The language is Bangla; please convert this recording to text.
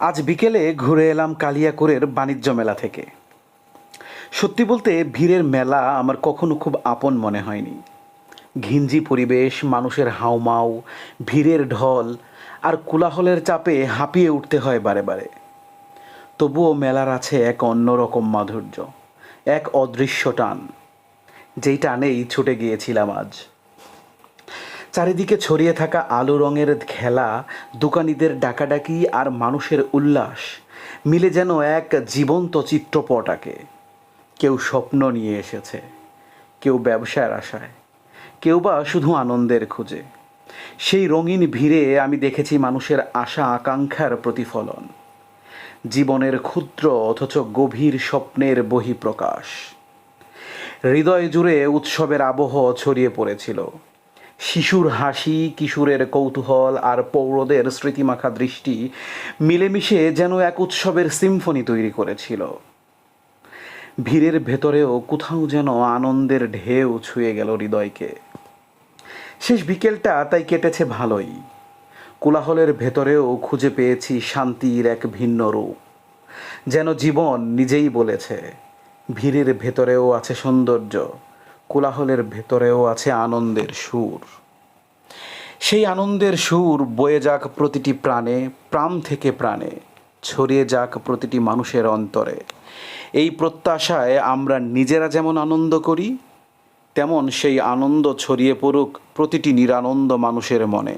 আজ বিকেলে ঘুরে এলাম কালিয়াকুরের বাণিজ্য মেলা থেকে। সত্যি বলতে ভিড়ের মেলা আমার কখনো খুব আপন মনে হয়নি। ঘিঞ্জি পরিবেশ, মানুষের হাউমাউ, ভিড়ের ঢল আর কোলাহলের চাপে হাঁপিয়ে উঠতে হয় বারে বারে। তবুও মেলার আছে এক অন্যরকম মাধুর্য, এক অদৃশ্য টান, যেই টানেই ছুটে গিয়েছিলাম আজ। চারিদিকে ছড়িয়ে থাকা আলো রঙের খেলা, দোকানিদের ডাকাডাকি আর মানুষের উল্লাস, মিলে যেন এক জীবন্ত চিত্রপট আঁকে কেউ স্বপ্ন নিয়ে এসেছে, কেউ ব্যবসার আশায়, কেউ বা শুধু আনন্দের খোঁজে। সেই রঙিন ভিড়ে আমি দেখেছি মানুষের আশা আকাঙ্ক্ষার প্রতিফলন। জীবনের ক্ষুদ্র অথচ গভীর স্বপ্নের বহিঃপ্রকাশ। হৃদয় জুড়ে উৎসবের আবহ ছড়িয়ে পড়েছিল। শিশুর হাসি, কিশোরের কৌতূহল আর পৌরদের স্মৃতিমাখা দৃষ্টি মিলেমিশে যেন এক উৎসবের সিম্ফনি তৈরি করেছিল। ভিড়ের ভেতরেও কোথাও যেন আনন্দের ঢেউ ছুঁয়ে গেল হৃদয়কে। শেষ বিকেলটা তাই কেটেছে ভালোই। কোলাহলের ভেতরেও খুঁজে পেয়েছি শান্তির এক ভিন্ন রূপ। যেন জীবন নিজেই বলেছে, ভিড়ের ভেতরেও আছে সৌন্দর্য। কোলাহলের ভেতরেও আছে আনন্দের সুর। সেই আনন্দের সুর বয়ে যাক প্রতিটি প্রাণে, প্রাণ থেকে প্রাণে, ছড়িয়ে যাক প্রতিটি মানুষের অন্তরে। এই প্রত্যাশায় আমরা নিজেরা যেমন আনন্দ করি, তেমন সেই আনন্দ ছড়িয়ে পড়ুক প্রতিটি নিরানন্দ মানুষের মনে।